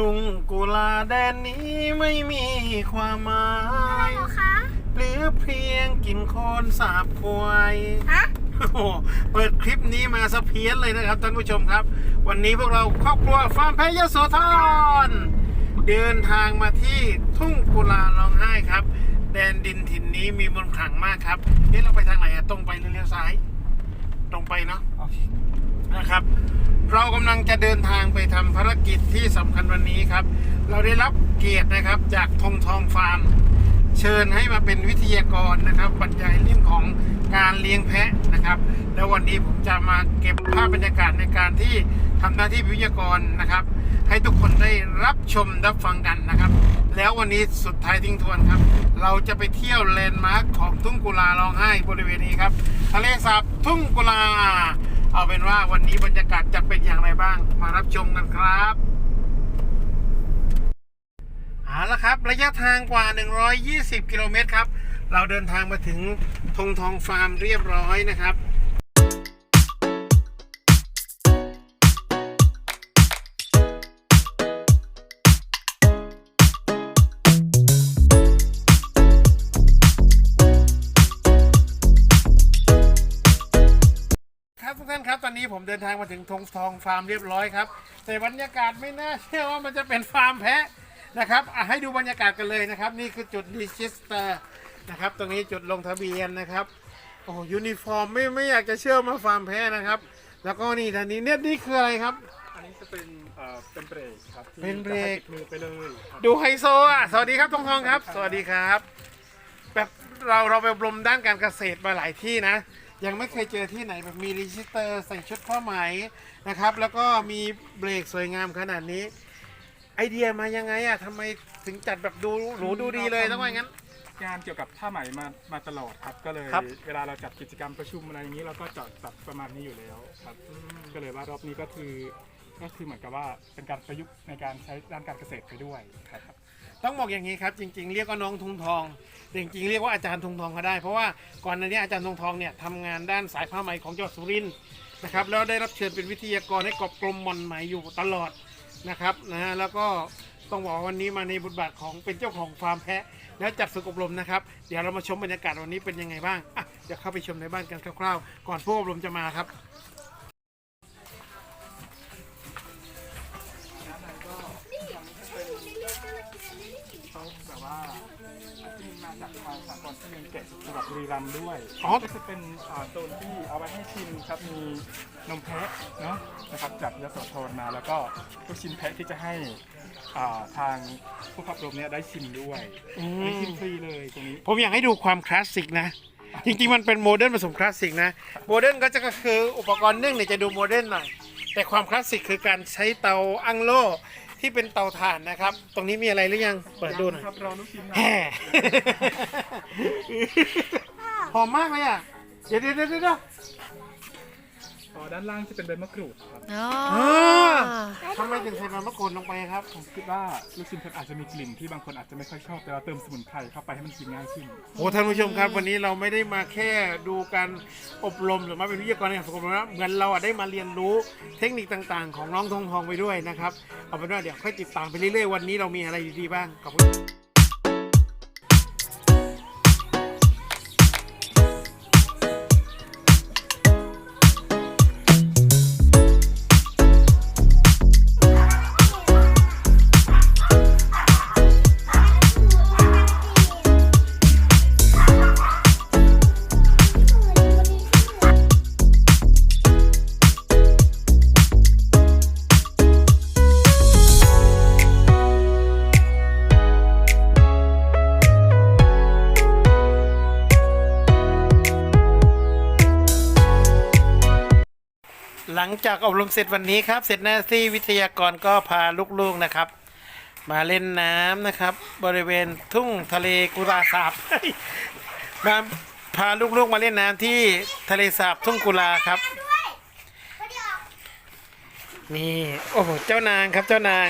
ทุ่งกุลาแดนนี้ไม่มีความหมายเหรอคะหรือเพียงกินโคลนสาบควาย ฮะโอ้โหเปิดคลิปนี้มาสะเพี้ยนเลยนะครับท่านผู้ชมครับ วันนี้พวกเราครอบครัวฟาร์มแพะยโสธรเดินทางมาที่ทุ่งกุลาร้องไห้ครับ แดนดินถิ่นนี้มีมนต์ขลังมากครับเอ๊ะเราไปทางไหนอะตรงไปหรือเลี้ยวซ้าย ตรงไปเนาะโอเค นะครับ เรากำลังจะเดินทางไปทำภารกิจที่สำคัญวันนี้ครับ เราได้รับเกียรตินะครับจากทงทองฟาร์ม เชิญให้มาเป็นวิทยากรนะครับบรรยายเรื่องของการเลี้ยงแพะนะครับ แล้ววันนี้ผมจะมาเก็บภาพบรรยากาศในการที่ทำหน้าที่วิทยากรนะครับ ให้ทุกคนได้รับชมรับฟังกันนะครับ แล้ววันนี้สุดท้ายทิ้งทวนครับ เราจะไปเที่ยวแลนด์มาร์คของทุ่งกุลาร้องไห้บริเวณนี้ครับ ทะเลสาบทุ่งกุลา เอาเป็นว่าวันนี้บรรยากาศจะเป็นอย่างไรบ้าง มารับชมกันครับเอาละครับ ระยะทางกว่า 120 กิโลเมตรครับ เราเดินทางมาถึงทงทองฟาร์มเรียบร้อยนะครับครับ ผมเดินทางมาถึงทงทองฟาร์มเรียบร้อยครับแต่บรรยากาศไม่น่าเชื่อว่ามันจะเป็นฟาร์มแพะนะครับอะให้ดูบรรยากาศกันเลยนะครับ นี่คือจุดรีจิสเตอร์นะครับตรงนี้จุดลงทะเบียนนะครับโอ้ยูนิฟอร์มไม่ไม่อยากจะเชื่อมาฟาร์มแพะนะครับ แล้วก็นี่ท่านนี้เนี่ยนี่คืออะไรครับอันนี้จะเป็นเอ่อเป็นเบรกครับที่เป็นเบรก จะให้ติดมือไปเลยครับดูไฮโซอะสวัสดีครับทองทองครับ สวัสดีครับ แบบเราเราไปอบรมด้านการเกษตรมาหลายที่นะ ยังไม่เคยเจอที่ไหนแบบมีรีจิสเตอร์ใส่ชุดผ้าไหมนะครับ แล้วก็มีเบรกสวยงามขนาดนี้ ไอเดียมายังไงอะทำไมถึงจัดแบบดูหรูดูดีเลยต้องว่าอย่างนั้น งานเกี่ยวกับผ้าไหมมามาตลอดครับ ก็เลยครับเวลาเราจัดกิจกรรมประชุมอะไรอย่างนี้เราก็จัดจัดประมาณนี้อยู่แล้วครับ ก็เลยว่ารอบนี้ก็คือก็คือเหมือนกับว่าเป็นการประยุกต์ในการใช้ด้านการเกษตรไปด้วยครับ ต้องบอกอย่างนี้ครับ จริง ๆ เรียกว่าน้องทุงทองแต่จริงๆเรียกว่าอาจารย์ทุงทองก็ได้ เพราะว่าก่อนหน้านี้อาจารย์ทุงทองเนี่ยทำงานด้านสายผ้าไหมของจังหวัดสุรินทร์นะครับแล้วได้รับเชิญเป็นวิทยากรให้กับกรมมอนไหมอยู่ตลอดนะครับนะฮะแล้วก็ต้องบอกว่าวันนี้มาในบทบาทของเป็นเจ้าของฟาร์มแพะ แล้วจัดฝึกอบรมนะครับ เดี๋ยวเรามาชมบรรยากาศวันนี้เป็นยังไงบ้างอะเดี๋ยวเข้าไปชมในบ้านกันคร่าวๆ ก่อนผู้อบรมจะมาครับ ทางสากลที่เมืองเกตจังหวัดบุรีรัมย์ด้วยอ๋อ ก็จะเป็นอ่าโซนที่เอาไว้ให้ชิมครับมีนมแพะเนาะนะครับจากยโสธรมาแล้วก็ลูกชิ้นแพะที่จะให้อ่าทางผู้ขับรมเนี่ยได้ชิมด้วยอือันนี้มชิมฟรีเลยตรงนี้ ผมอยากให้ดูความคลาสสิกนะ จริงๆ มันเป็นโมเดิร์นผสมคลาสสิกนะ โมเดิร์นก็จะก็คืออุปกรณ์นึ่งเนี่ยจะดูโมเดิร์นหน่อย แต่ความคลาสสิกคือการใช้เตาอังโล ที่เป็นเตาถ่านนะครับ ตรงนี้มีอะไรหรือยัง เปิดดูหน่อยครับรอลูกชิ้นนะแห่หอมมากเลยอะ เดี๋ยวเดี๋ยวเดี๋ยวเดี๋ยว อ๋อด้านล่างจะเป็นใบมะกรูดครับอ๋อทำไมถึงใส่ใบมะกรูดลงไปครับ ผมคิดว่าลูกชิ้นแพะอาจจะมีกลิ่นที่บางคนอาจจะไม่ค่อยชอบแต่เราเติมสมุนไพรเข้าไปให้มันกินง่ายขึ้นโอ้ท่านผู้ชมครับวันนี้เราไม่ได้มาแค่ดูการอบรมหรือมาเป็นวิทยากรในการฝึกอบรมนะเหมือนเราอะได้มาเรียนรู้เทคนิคต่างๆ ของน้องทองทองไปด้วยนะครับเอาเป็นว่าเดี๋ยวค่อยติดตามไปเรื่อยๆวันนี้เรามีอะไรดีๆบ้างขอบคุณ หลังจากอบรมเสร็จวันนี้ครับ เสร็จหน้าที่วิทยากรก็พาลูกๆนะครับ มาเล่นน้ำนะครับ บริเวณทุ่งทะเลกุลาสาบมาพาลูกๆมาเล่นน้ำที่ทะเลสาบทุ่งกุลาครับ นี่โอ้โหเจ้านางครับเจ้านาง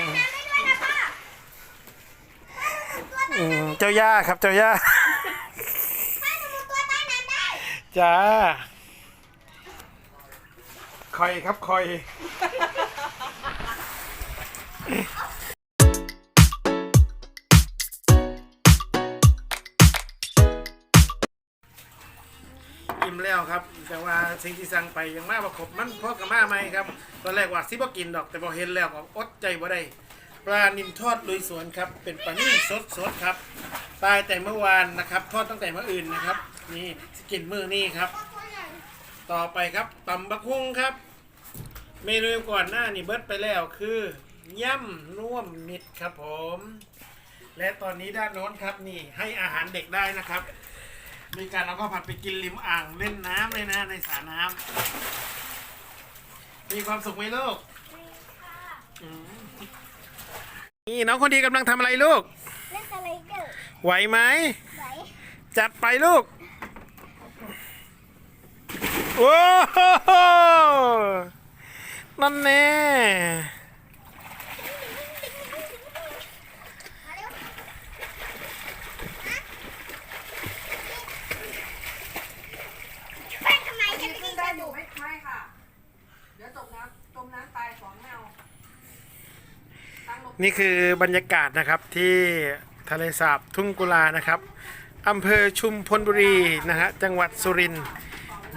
อืมเจ้าย่าครับเจ้าย่าจ้า คอยครับคอยอิ่มแล้วครับ แต่ว่าสิ่งที่สั่งไปยังมาประครบมันพอกับมาไหมครับ ตอนแรกว่าซิบ่กินดอกแต่พอเห็นแล้วก็อดใจบ่ได้ปลานิ่มทอดลุยสวนครับ เป็นปลานี่สดสดครับ ตายแต่เมื่อวานนะครับ ทอดตั้งแต่เมื่ออื่นนะครับ นี่สกินมือนี่ครับ ต่อไปครับตำบักหุ่งครับ เมนูก่อนหน้านี่เบิดไปแล้วคือย่ำน่วมมิตรครับผม และตอนนี้ด้านโน้นครับนี่ให้อาหารเด็กได้นะครับ มีการเอาข้าวผัดไปกินริมอ่างเล่นน้ำเลยนะในสระน้ำมีความสุขไหมลูกอืมนี่น้องคนดีกำลังทำอะไรลูก เล่นสไลเดอร์ไหวไหมไหวจัดไปลูก โอ้โหนั่นแน่แป้งทำไมฉันขึ้นได้อยู่ไม่ไม่ค่ะ เดี๋ยวจมน้ำจมน้ำตายสองแมวตั้งลงนี่คือบรรยากาศนะครับที่ทะเลสาบทุ่งกุลานะครับอำเภอชุมพลบุรีนะฮะจังหวัดสุรินทร์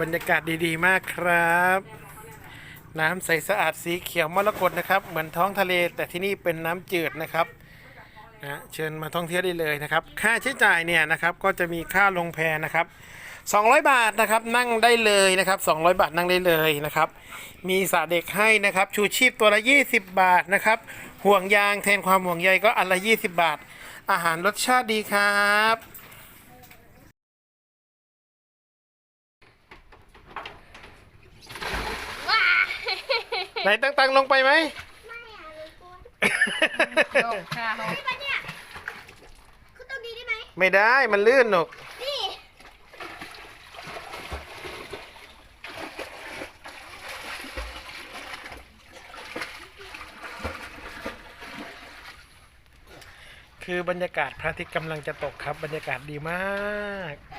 บรรยากาศดีๆ มากครับ น้ำใสสะอาดสีเขียวมรกตนะครับ เหมือนท้องทะเล แต่ที่นี่เป็นน้ำจืดนะครับนะเชิญมาท่องเที่ยวได้เลยนะครับ ค่าใช้จ่ายเนี่ยนะครับก็จะมีค่าลงแพนะครับ 200 บาทนะครับนั่งได้เลยนะครับ 200 บาทนั่งได้เลยนะครับ มีสระเด็กให้นะครับ ชูชีพตัวละ 20 บาทนะครับ ห่วงยางแทนความห่วงใยก็อันละ 20 บาท อาหารรสชาติดีครับ ว้า ไหนตั้งๆลงไปไหมไม่อะเลยกลัวโยกค่ะโยกไปเนี่ยคือตรงนี้ได้ไหมไม่ได้มันลื่นหนกนี่คือบรรยากาศพระอาทิตย์กำลังจะตกครับ บรรยากาศดีมาก เ